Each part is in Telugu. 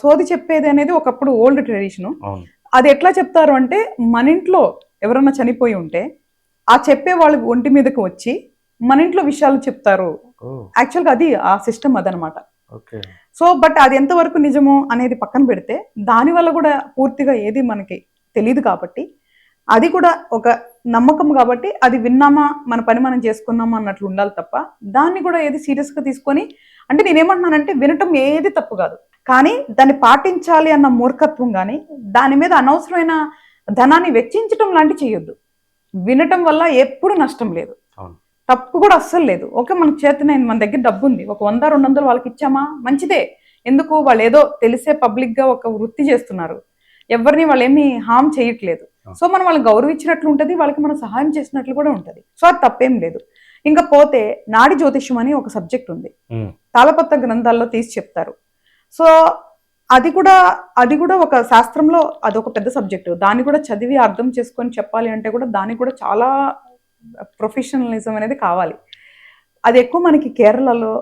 సోది చెప్పేది అనేది ఒకప్పుడు ఓల్డ్ ట్రెడిషన్. అది ఎట్లా చెప్తారు అంటే మన ఇంట్లో ఎవరన్నా చనిపోయి ఉంటే ఆ చెప్పే వాళ్ళు ఒంటి మీదకి వచ్చి మన ఇంట్లో విషయాలు చెప్తారు. యాక్చువల్గా అది ఆ సిస్టమ్ అదనమాట. సో బట్ అది ఎంతవరకు నిజము అనేది పక్కన పెడితే దానివల్ల కూడా పూర్తిగా ఏది మనకి తెలియదు కాబట్టి అది కూడా ఒక నమ్మకం కాబట్టి అది విన్నామా మన పని మనం చేసుకున్నామా అన్నట్లు ఉండాలి తప్ప దాన్ని కూడా ఏది సీరియస్గా తీసుకొని అంటే నేనేమంటున్నానంటే వినటం ఏది తప్పు కాదు. కానీ దాన్ని పాటించాలి అన్న మూర్ఖత్వం కానీ దాని మీద అనవసరమైన ధనాన్ని వెచ్చించడం లాంటి చేయొద్దు. వినటం వల్ల ఎప్పుడు నష్టం లేదు. తప్పు కూడా అస్సలు లేదు. ఓకే మనకు చేతనే మన దగ్గర డబ్బు ఉంది ఒక వంద రెండు వందలు వాళ్ళకి ఇచ్చామా? మంచిదే. ఎందుకు? వాళ్ళు ఏదో తెలిసే పబ్లిక్గా ఒక వృత్తి చేస్తున్నారు. ఎవరిని వాళ్ళు ఏమీ హామ్ చేయట్లేదు. సో మనం వాళ్ళని గౌరవించినట్లు ఉంటుంది వాళ్ళకి మనం సహాయం చేసినట్లు కూడా ఉంటుంది. సో అది తప్పేం లేదు. ఇంకా పోతే నాడి జ్యోతిష్యం అని ఒక సబ్జెక్ట్ ఉంది. తాళపత్ర గ్రంథాల్లో తీసి చెప్తారు. సో అది కూడా అది కూడా ఒక శాస్త్రంలో అదొక పెద్ద సబ్జెక్టు. దాన్ని కూడా చదివి అర్థం చేసుకొని చెప్పాలి అంటే కూడా దానికి కూడా చాలా ప్రొఫెషనలిజం అనేది కావాలి. అది ఎక్కువ మనకి కేరళలో.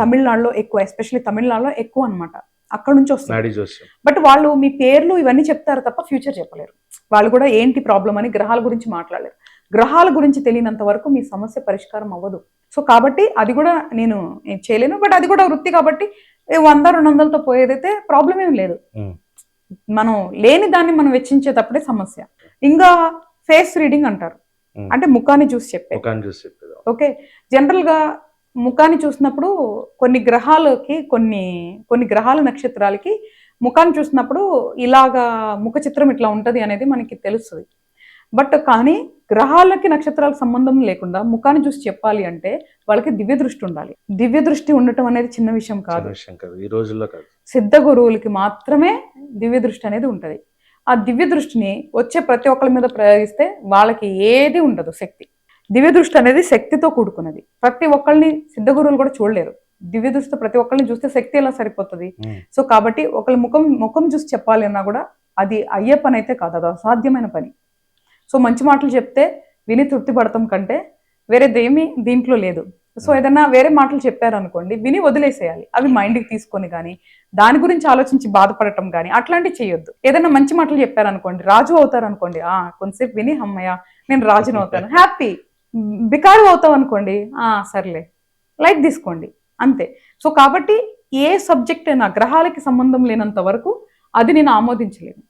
తమిళనాడులో ఎక్కువ ఎస్పెషల్లీ తమిళనాడులో ఎక్కువ అన్నమాట. అక్కడ నుంచి వస్తుంది. బట్ వాళ్ళు మీ పేర్లు ఇవన్నీ చెప్తారు తప్ప ఫ్యూచర్ చెప్పలేరు. వాళ్ళు కూడా ఏంటి ప్రాబ్లం అని గ్రహాల గురించి మాట్లాడలేరు. గ్రహాల గురించి తెలియనంత వరకు మీ సమస్య పరిష్కారం అవ్వదు. సో కాబట్టి అది కూడా నేను చేయలేను. బట్ అది కూడా వృత్తి కాబట్టి వంద రెండు వందలతో పోయేదైతే ప్రాబ్లం ఏం లేదు. మనం లేని దాన్ని మనం వెచ్చించేటప్పుడే సమస్య. ఇంకా ఫేస్ రీడింగ్ అంటారు. అంటే ముఖాన్ని చూసి చెప్పే ముఖాన్ని చూసి చెప్పేది ఓకే. జనరల్గా ముఖాన్ని చూసినప్పుడు కొన్ని గ్రహాలకి కొన్ని కొన్ని గ్రహాల నక్షత్రాలకి ముఖాన్ని చూసినప్పుడు ఇలాగా ముఖ చిత్రం ఇట్లా ఉంటుంది అనేది మనకి తెలుస్తుంది. బట్ కానీ గ్రహాలకి నక్షత్రాలకు సంబంధం లేకుండా ముఖాన్ని చూసి చెప్పాలి అంటే వాళ్ళకి దివ్య దృష్టి ఉండాలి. దివ్య దృష్టి ఉండటం అనేది చిన్న విషయం కాదు. ఈ రోజుల్లో కాదు. సిద్ధ గురువులకి మాత్రమే దివ్య దృష్టి అనేది ఉంటుంది. ఆ దివ్య దృష్టిని వచ్చే ప్రతి ఒక్కరి మీద ప్రయోగిస్తే వాళ్ళకి ఏది ఉండదు శక్తి. దివ్య దృష్టి అనేది శక్తితో కూడుకున్నది. ప్రతి ఒక్కరిని సిద్ధ గురువులు కూడా చూడలేరు. దివ్య దృష్టితో ప్రతి ఒక్కరిని చూస్తే శక్తి ఎలా సరిపోతుంది? సో కాబట్టి ఒకరి ముఖం ముఖం చూసి చెప్పాలి అన్నా కూడా అది అయ్యే పని అయితే కాదు. అది అసాధ్యమైన పని. సో మంచి మాటలు చెప్తే విని తృప్తి పడటం కంటే వేరేదేమీ దీంట్లో లేదు. సో ఏదైనా వేరే మాటలు చెప్పారనుకోండి విని వదిలేసేయాలి. అవి మైండ్కి తీసుకొని కానీ దాని గురించి ఆలోచించి బాధపడటం కానీ అట్లాంటివి చేయొద్దు. ఏదైనా మంచి మాటలు చెప్పారనుకోండి రాజు అవుతారు అనుకోండి ఆ కొంతసేపు విని అమ్మయ్య నేను రాజును అవుతాను. హ్యాపీ. బికారు అవుతావు అనుకోండి ఆ సర్లే లైట్ తీసుకోండి. అంతే. సో కాబట్టి ఏ సబ్జెక్ట్ అయినా గ్రహాలకి సంబంధం లేనంత వరకు అది నేను ఆమోదించలేను.